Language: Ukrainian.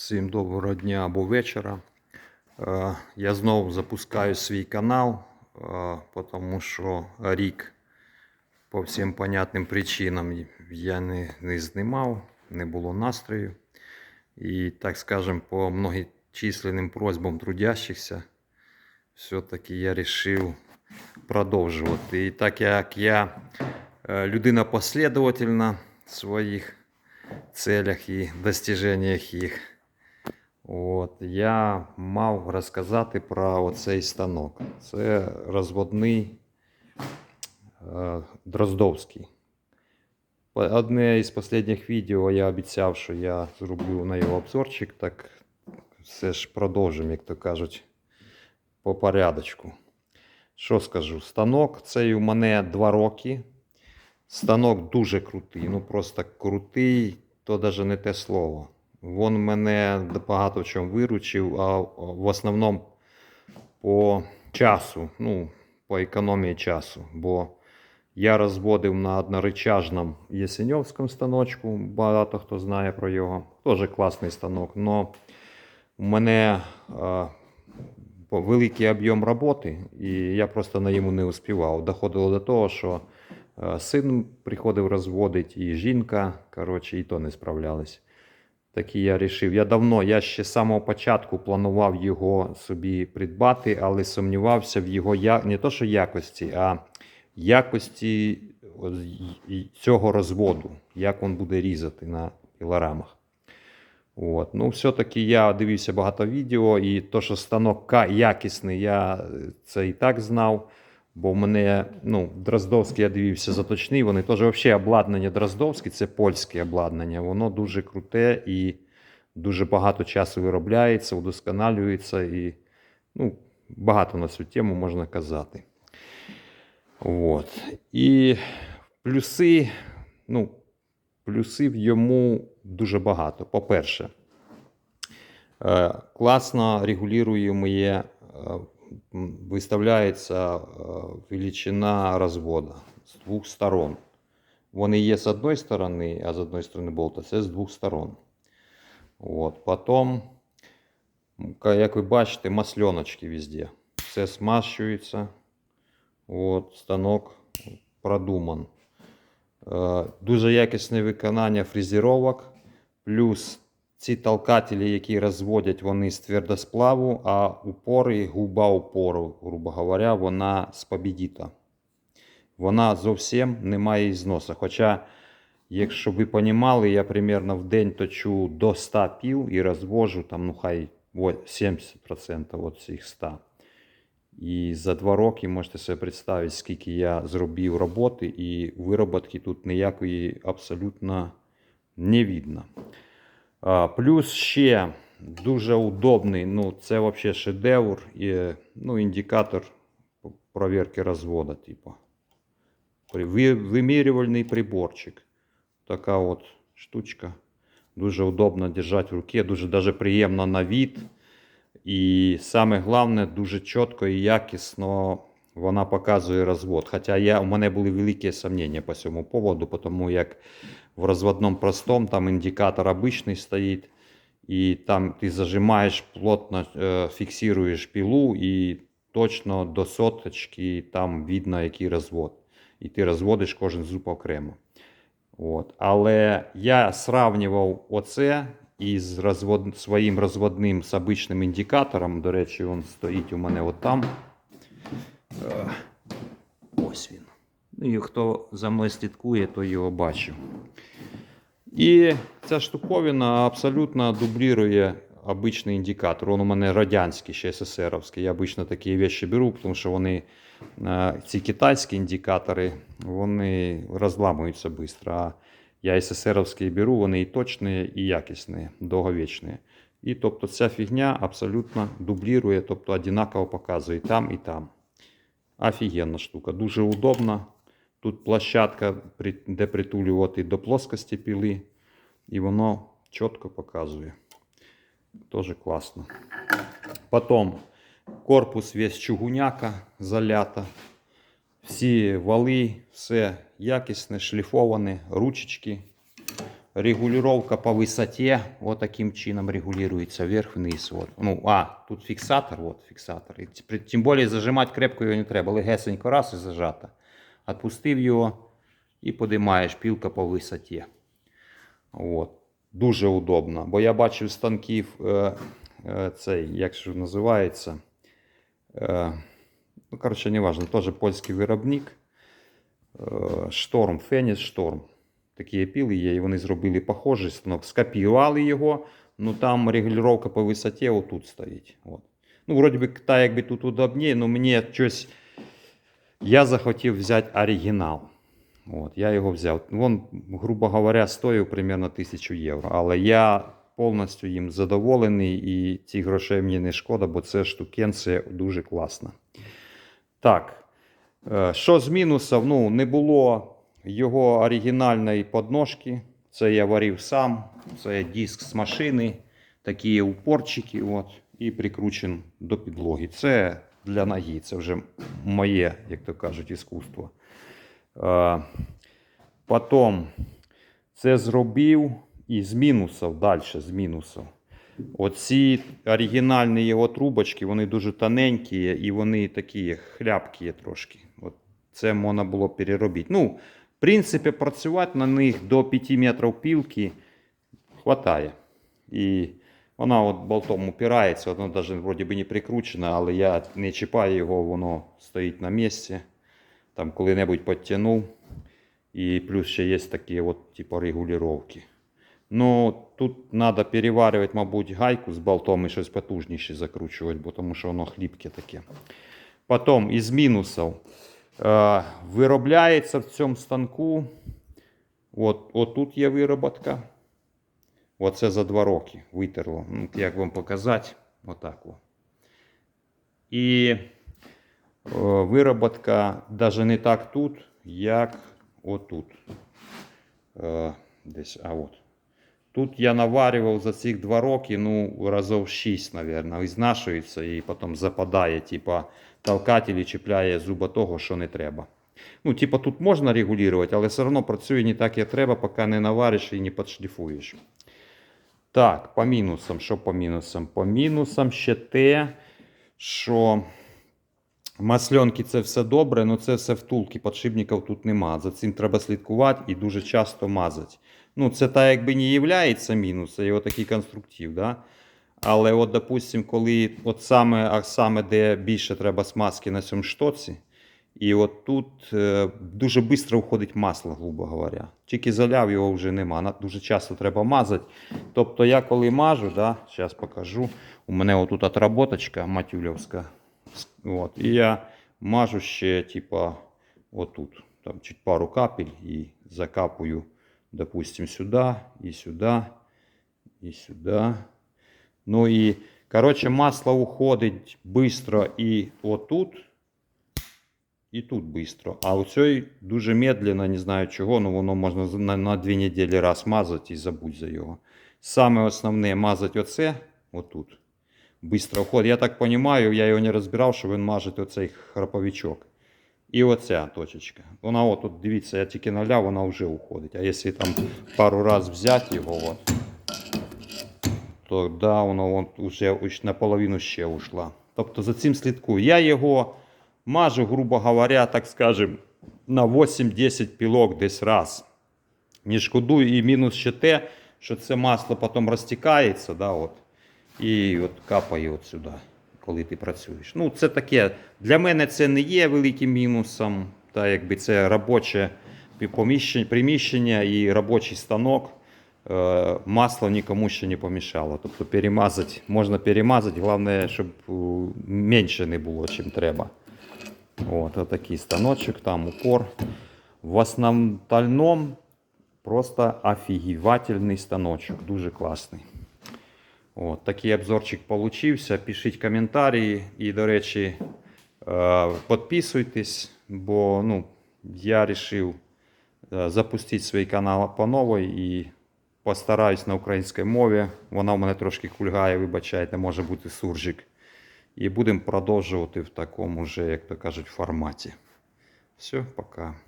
Всім доброго дня або вечора. Е, Я знову запускаю свій канал, е, тому що рік по всім понятним причинам я не, не знімав, не було настрою. І, так скажем, по многочисленним просьбам трудящихся, все-таки я вирішив продовжувати. І так як я е, людина последовательна в своїх целях і достиженнях їх. От, я мав розказати про оцей станок. Це розводний е, Дроздовський. Одне із останніх відео я обіцяв, що я зроблю на його обзорчик, так все ж продовжимо, як то кажуть, по порядочку. Що скажу? Станок цей у мене 2 роки. Станок дуже крутий, ну просто крутий, то навіть не те слово. Він мене багато в чому виручив, а в основному по часу, ну, по економії часу. Бо я розводив на одноричажному Єсеньовському станочку, багато хто знає про його. Теж класний станок. Но у мене е, великий об'єм роботи, і я просто на йому не успівав. Доходило до того, що е, син приходив розводити, і жінка, коротше, і то не справлялись. Так і я рішив. Я давно, я ще з самого початку планував його собі придбати, але сумнівався в його я... не то, що якості, а якості цього розводу, як він буде різати на пілорамах. От. Ну, все-таки я дивився багато відео, і то, що станок якісний, я е, це і так знав. Бо в мене, ну, Дроздовський я дивився заточний, вони теж взагалі обладнання Дроздовське, це польське обладнання, воно дуже круте і дуже багато часу виробляється, удосконалюється і ну, багато на цю тему можна казати. От. І плюси, ну, плюси в йому дуже багато. По-перше, е, класно регулює моє, е, виставляється е, величина розвода з двох сторон. Вони є з одної сторони, а з одної сторони болта, це з двох сторон. От. Потім, м, ка- як ви бачите, масленочки везде. Все смащується. От, станок продуман. Е, Дуже якісне виконання фрезеровок. Плюс ці толкателі, які розводять, вони з твердосплаву, а упори, губа упору, грубо говоря, вона з побідіта. Вона зовсім не має зносу. Хоча, якщо ви розуміли, я примерно в день точу до 100 піл і розвожу там, ну хай 70% от цих 100. І за два роки можете собі представити, скільки я зробив роботи, і вироботки тут ніякої абсолютно не видно. Плюс ще дуже удобний, ну це взагалі шедевр, і, ну, індикатор проверки розводу, типу. Вимірювальний приборчик. Така от штучка. Дуже удобно держати в руці, дуже даже приємно на від. І саме головне, дуже чітко і якісно вона показує розвод. Хоча я, у мене були великі сумніння по цьому поводу, тому як в розводному простому там індикатор обичний стоїть, і там ти зажимаєш плотно, е, фіксуєш пілу, і точно до соточки там видно, який розвод. І ти розводиш кожен зуб окремо. От. Але я сравнював оце із розвод... своїм розводним з обичним індикатором. До речі, він стоїть у мене от там. Е, Ось він. Ну і хто за мною слідкує, то його бачив. І ця штуковина абсолютно дублірує обичний індикатор. Він у мене радянський, ще СССРовський. Я обично такі речі беру, тому що вони, е, ці китайські індикатори, вони розламуються швидко. А я СССРовський беру, вони і точні, і якісні, довговічні. І тобто ця фігня абсолютно дублірує, тобто однаково показує і там, і там. Офігенна штука, дуже удобна. Тут площадка, де притулювати до плоскості піли, і воно чітко показує. Тоже класно. Потім корпус весь чугуняка залята. Всі вали, все якісне, шліфоване, ручечки. Регулировка по высоте вот таким чином регулируется вверх-вниз. Ну, а, тут фиксатор, вот фиксатор. І тим більше зажимати крепко його не треба. Легесенько раз і зажато. Отпустив його і подимаєш пілка по висоті. От. Дуже удобно. Бо я бачив станків е, е, цей, як же називається. Е, ну, коротше, неважно, теж польський виробник. Е, Шторм, Феніс Шторм. Такі піли є, і вони зробили похожий станок, скопіювали його, ну там регулювання по висоті отут стоїть. От. Ну, вроді би, та якби тут удобніше, але мені щось. Я захотів взяти оригінал. От, я його взяв. Він, грубо говоря, стоїв примерно 1000 євро. Але я повністю їм задоволений і ці грошей мені не шкода, бо це штукенція дуже класна. Так. е, Що з мінусів? Ну, не було його оригінальної подножки. Це я варив сам. Це диск з машини, такі упорчики, от, і прикручен до підлоги. Це для ноги, це вже моє, як то кажуть, іскусство. Потім це зробив і з мінусів, далі з мінусів. Оці оригінальні його трубочки, вони дуже тоненькі і вони такі хляпкі трошки. От це можна було переробити. Ну, в принципі, працювати на них до 5 метрів пілки хватає. І вона от болтом упирається, воно навіть вроді би не прикручено, але я не чіпаю його, воно стоїть на місці. Там коли-небудь підтягнув. І плюс ще є такі от, типу, регулювання. Ну, тут треба переварювати, мабуть, гайку з болтом і щось потужніше закручувати, бо тому що воно хліпке таке. Потім із мінусів. Е, виробляється в цьому станку. От, от тут є вироботка. Оце за два роки витерло. Як вам показати? Отак. О. І е, вироботка навіть не так тут, як отут. Е, десь, а от. Тут я наварював за цих два роки, ну, разів 6, мабуть, ізнашується і потім западає, типа толкатель і чіпляє зуба того, що не треба. Ну, типа тут можна регулювати, але все одно працює не так, як треба, поки не навариш і не підшліфуєш. Так, по мінусам. Що по мінусам? По мінусам ще те, що масльонки це все добре, але це все втулки, подшипників тут нема. За цим треба слідкувати і дуже часто мазати. Ну, це так якби не є мінус, це його такий конструктив. Да? Але, от, допустим, коли от саме, а саме де більше треба смазки на цьому штоці, і от тут е, дуже швидко входить масло, грубо говоря. Тільки заляв його вже нема. Дуже часто треба мазати. Тобто я коли мажу, да, зараз покажу. У мене отут отработочка матюлівська. От, і я мажу ще, типа, отут. Там чуть пару капель і закапую, допустим, сюди і сюди, і сюди. Ну і, коротше, масло уходить швидко і отут, і тут швидко. А у цій дуже медленно, не знаю чого, ну воно можна на, на дві неділі раз мазати і забудь за його. Саме основне мазати оце, отут. Быстро входить. Я так розумію, я його не розбирав, що він мажить оцей храповичок. І оця точечка. Вона от, от дивіться, я тільки наляв, вона вже уходить. А якщо там пару раз взяти його, от, то да, воно от вже наполовину ще ушла. Тобто за цим слідкую. Я його мажу, грубо говоря, так скажем, на 8-10 пілок десь раз. Не шкодую, і мінус ще те, що це масло потім розтікається, да, от, і от капає от сюди, коли ти працюєш. Ну, це таке, для мене це не є великим мінусом, та якби це робоче приміщення і робочий станок. Е, Масло нікому ще не помішало. Тобто перемазати, можна перемазати, головне, щоб е, менше не було, чим треба. От, отакий станочок, там упор. В основному просто офігівательний станочок, дуже класний. От, такий обзорчик получився. Пишіть коментарі і, до речі, е, підписуйтесь, бо ну, я вирішив е, запустити свій канал по новій і постараюсь на українській мові. Вона в мене трошки кульгає, вибачайте, може бути суржик. І будемо продовжувати в такому же, як то кажуть, форматі. Все, пока.